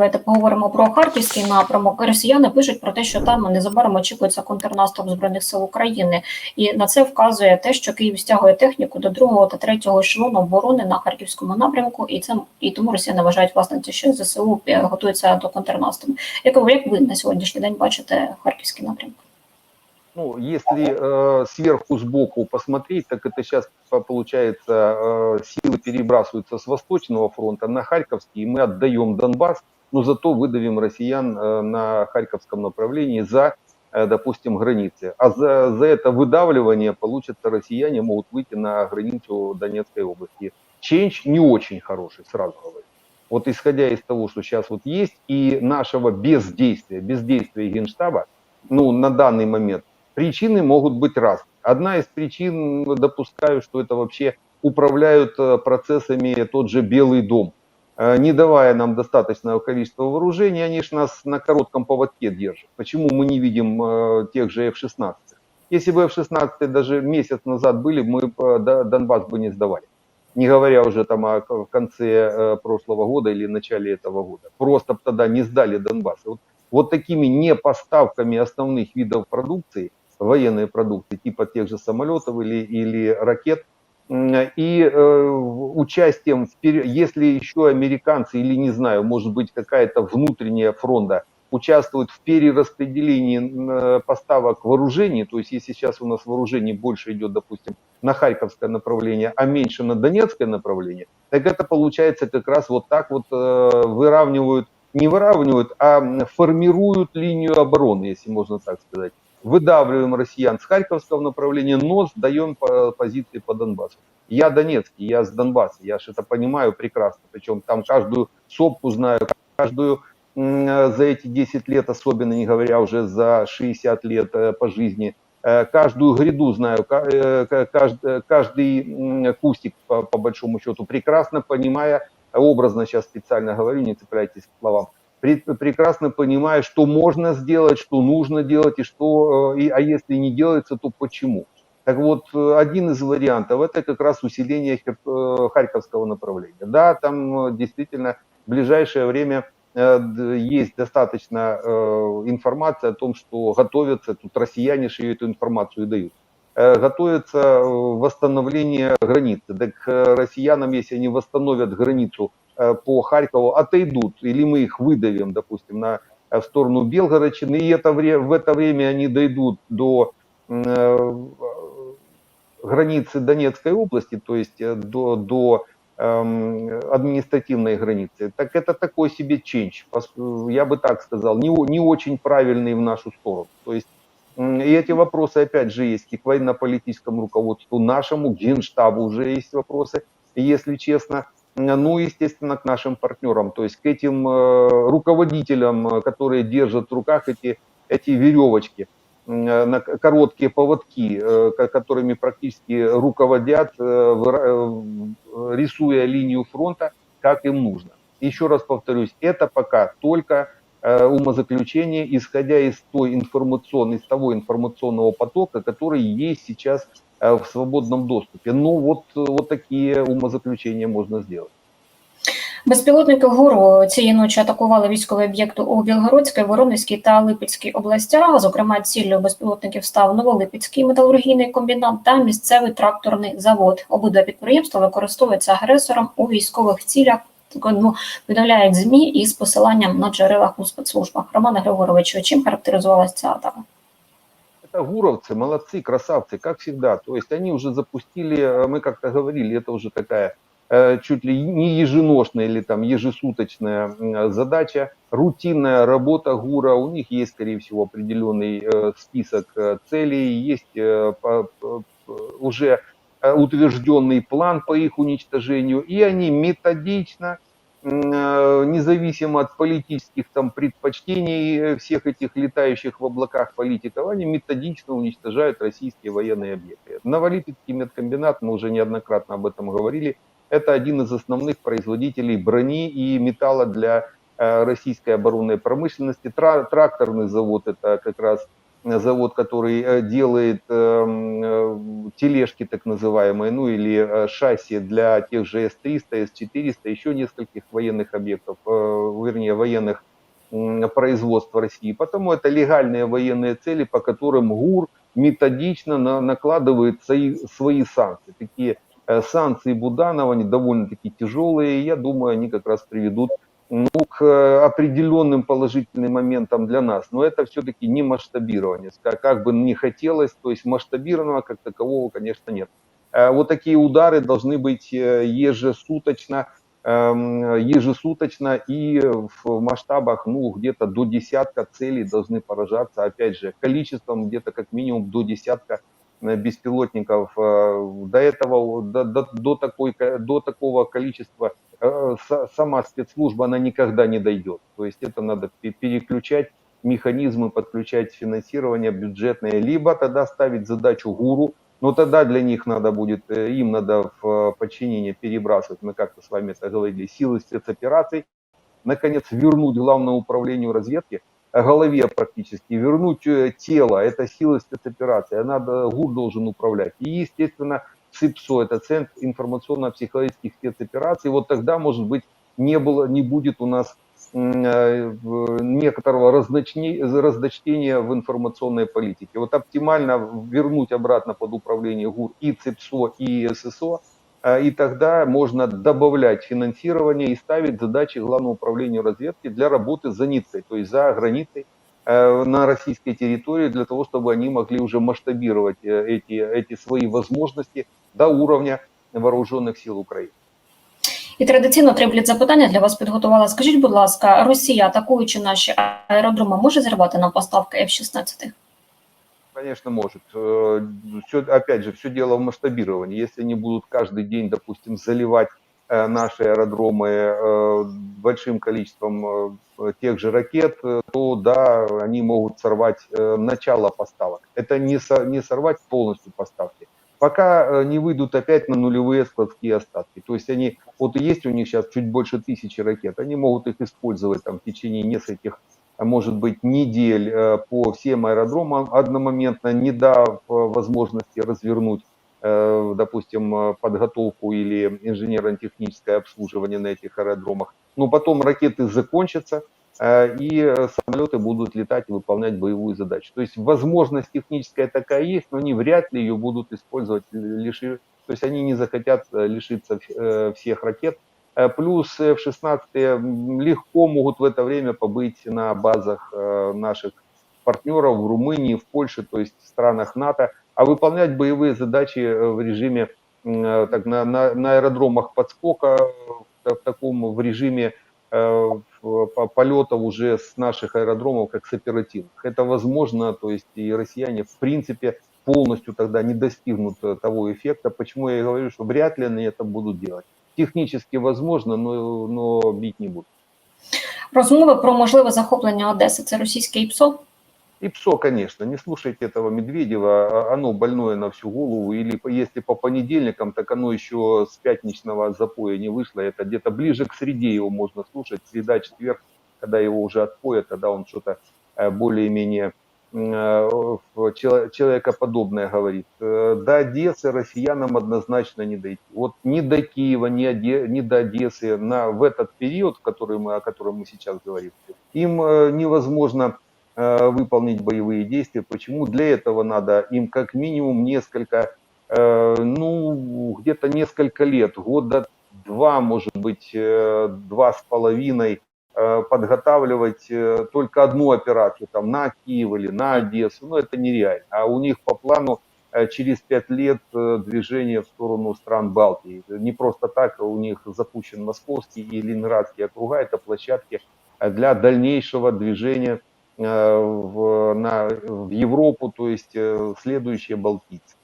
давайте поговоримо про харківський напрямок. Росіяни пишуть про те, що там незабаром очікується контрнаступ збройних сил України, і на це вказує те, що Київ стягує техніку до другого та третього ешелону оборони на харківському напрямку, і це і тому Росіяни вважають власне, це, що ЗСУ е, готується до контрнаступу. Як ви як ви на сьогоднішній день бачите харківський напрямок? Ну, если э, сверху сбоку посмотреть, так это сейчас получается э, силы перебрасываются с Восточного фронта на Харьковский, и мы отдаем Донбасс, но зато выдавим россиян э, на Харьковском направлении за, э, допустим, границы. А за, за это выдавливание, получится, россияне могут выйти на границу Донецкой области. Ченч не очень хороший, сразу говорю. Вот исходя из того, что сейчас вот есть, и нашего бездействия, бездействия Генштаба, ну, на данный момент, Причины могут быть разные. Одна из причин, допускаю, что это вообще управляют э, процессами тот же Белый дом. Э, не давая нам достаточного количества вооружений, они же нас на коротком поводке держат. Почему мы не видим э, тех же F-16? Если бы F-16 даже месяц назад были, мы Донбасс бы не сдавали. Не говоря уже там о конце прошлого года или начале этого года. Просто тогда не сдали Донбасс. Вот, вот такими непоставками основных видов продукции – военные продукты, типа тех же самолетов или, или ракет, и э, участием, в, если еще американцы или не знаю, может быть какая-то внутренняя фронта участвуют в перераспределении э, поставок вооружений, то есть если сейчас у нас вооружений больше идет, допустим, на Харьковское направление, а меньше на Донецкое направление, так это получается как раз вот так вот э, выравнивают, не выравнивают, а формируют линию обороны, если можно так сказать выдавливаем россиян с Харьковского направления, но сдаем позиции по Донбассу. Я Донецкий, я с Донбасса, я же это понимаю прекрасно, причем там каждую сопку знаю, каждую за эти 10 лет, особенно не говоря уже за 60 лет э, по жизни, э, каждую гряду знаю, э, каждый, каждый кустик по, по большому счету, прекрасно понимая, образно сейчас специально говорю, не цепляйтесь к словам, прекрасно понимая, что можно сделать, что нужно делать, и что, э, и, а если не делается, то почему. Так вот, э, один из вариантов это как раз усиление э, Харьковского направления. Да, там действительно в ближайшее время есть достаточно информации о том, что готовятся, тут россияне же эту информацию дают, готовится восстановление границы. Так россиянам, если они восстановят границу по Харькову отойдут, или мы их выдавим, допустим, на, э, сторону Белгородчины, и это, в это время они дойдут до э, границы Донецкой области, то есть до, до э, административной границы, так это такой себе ченч, я бы так сказал, не, не очень правильный в нашу сторону. То есть и эти вопросы, опять же, есть и к военно-политическому руководству нашему, генштабу уже есть вопросы, если честно ну, естественно, к нашим партнерам, то есть к этим э, руководителям, э, которые держат в руках эти, эти веревочки, э, на короткие поводки, которыми практически руководят, рисуя линию фронта, как им нужно. Еще раз повторюсь, это пока только умозаключение, исходя из той информационной, из того информационного потока, который есть сейчас в свободном доступе. Ну, вот, вот такие умозаключения можна зробити. Безпілотники ГУРу цієї ночі атакували військові об'єкти у Білгородській, Воронезькій та Липецькій областях. Зокрема, ціллю безпілотників став Новолипецький металургійний комбінат та місцевий тракторний завод. Обидва підприємства використовуються агресором у військових цілях. Ну, повідомляють змі із посиланням на джерелах у спецслужбах. Романе Григоровичу, чим характеризувалася ця атака? Это гуровцы, молодцы, красавцы, как всегда. То есть они уже запустили, э, мы как-то говорили, это уже такая э, чуть ли не еженошная или там ежесуточная задача, рутинная работа ГУРа, у них есть, скорее всего, определенный э, список целей, есть уже утвержденный план по их уничтожению, и они методично, независимо от политических там предпочтений э, всех этих летающих в облаках политиков, они методично уничтожают российские военные объекты. Новолипецкий медкомбинат, мы уже неоднократно об этом говорили, это один из основных производителей брони и металла для э, российской оборонной промышленности. Тракторный завод это как раз э, завод, который э, делает эм, э, тележки так называемые, ну или э, шасси для тех же С-300, С-400, еще нескольких военных объектов, э, вернее военных производств России. Потому это легальные военные цели, по которым ГУР методично на- накладывает свои, свои санкции. Такие э, санкции Буданова, они довольно-таки тяжелые, и я думаю, они как раз приведут ну, к э, определенным положительным моментам для нас. Но это все-таки не масштабирование. Как, как бы ни хотелось, то есть масштабированного как такового, конечно, нет. Э, Вот такие удары должны быть э, ежесуточно, эм, ежесуточно и в масштабах, ну, где-то до десятка целей должны поражаться, опять же, количеством где-то как минимум до десятка беспилотников. Э, До этого, до, до, до, такой, ко- до такого количества э, са- сама спецслужба, она никогда не дойдет. То есть это надо пе- переключать механизмы, подключать финансирование бюджетное, либо тогда ставить задачу ГУРу, но тогда для них надо будет, э, им надо в э, подчинение перебрасывать, мы как-то с вами это говорили, силы спецопераций, наконец вернуть главному управлению разведки, э, голове практически, вернуть э, тело, это силы спецоперации, надо, ГУР должен управлять. И, естественно, ЦИПСО, это Центр информационно-психологических спецопераций, вот тогда, может быть, не, было, не будет у нас э, некоторого разночтения в информационной политике. Вот оптимально вернуть обратно под управление ГУР и ЦИПСО, и ССО, и тогда можно добавлять финансирование и ставить задачи Главному управлению разведки для работы за ниткой, то есть за границей э, на российской территории, для того, чтобы они могли уже масштабировать э, эти, эти свои возможности до уровня вооруженных сил України. І традиційно трипліт запитання для вас підготувала. Скажіть, будь ласка, Росія, атакуючи наші аеродроми, може зірвати нам поставки F-16? Конечно, может. Все, опять же, все дело в масштабировании. Если они будут каждый день, допустим, заливать э, наши аэродромы э, большим количеством э, тех же ракет, э, то да, они могут сорвать э, начало поставок. Это не, со- не сорвать полностью поставки. Пока э, не выйдут опять на нулевые складские остатки. То есть они, вот есть у них сейчас чуть больше тысячи ракет, они могут их использовать там в течение нескольких может быть, недель э, по всем аэродромам одномоментно, не дав э, возможности развернуть, э, допустим, подготовку или инженерно-техническое обслуживание на этих аэродромах. Но потом ракеты закончатся, и самолеты будут летать и выполнять боевую задачу. То есть возможность техническая такая есть, но они вряд ли ее будут использовать, лиши, то есть они не захотят лишиться всех ракет, Плюс F-16 м, легко могут в это время побыть на базах э, наших партнеров в Румынии, в Польше, то есть в странах НАТО, а выполнять боевые задачи э, в режиме, э, так, на, на, на аэродромах подскока, э, в таком в режиме э, в- по- полетов уже с наших аэродромов, как с оперативных. Это возможно, то есть и россияне в принципе полностью тогда не достигнут э, того эффекта. Почему я и говорю, что вряд ли они это будут делать. Технически возможно, но, но бить не будут. Розмови про можливе захоплення Одеси. Це російське ІПСО? И ПСО, конечно, не слушайте этого Медведева, а- оно больное на всю голову, или если по понедельникам, так оно еще с пятничного запоя не вышло, это где-то ближе к среде его можно слушать, среда, четверг, когда его уже отпоят, тогда он что-то э, более-менее человекоподобное говорит. Э, До Одессы россиянам однозначно не дойти. Вот ни до Киева, ни, Оде- ни до Одессы на, в этот период, который мы, о котором мы сейчас говорим, им э, невозможно э, выполнить боевые действия. Почему? Для этого надо им как минимум несколько, э, ну, где-то несколько лет, года два, может быть, э, два с половиной, э, подготавливать э, только одну операцию там на Киев или на Одессу. Ну, это нереально. А у них по плану э, через пять лет э, движение в сторону стран Балтии. Не просто так у них запущен московский и ленинградский округа. Это площадки э, для дальнейшего движения э, в, на, в Европу, то есть э, следующие Балтийцы.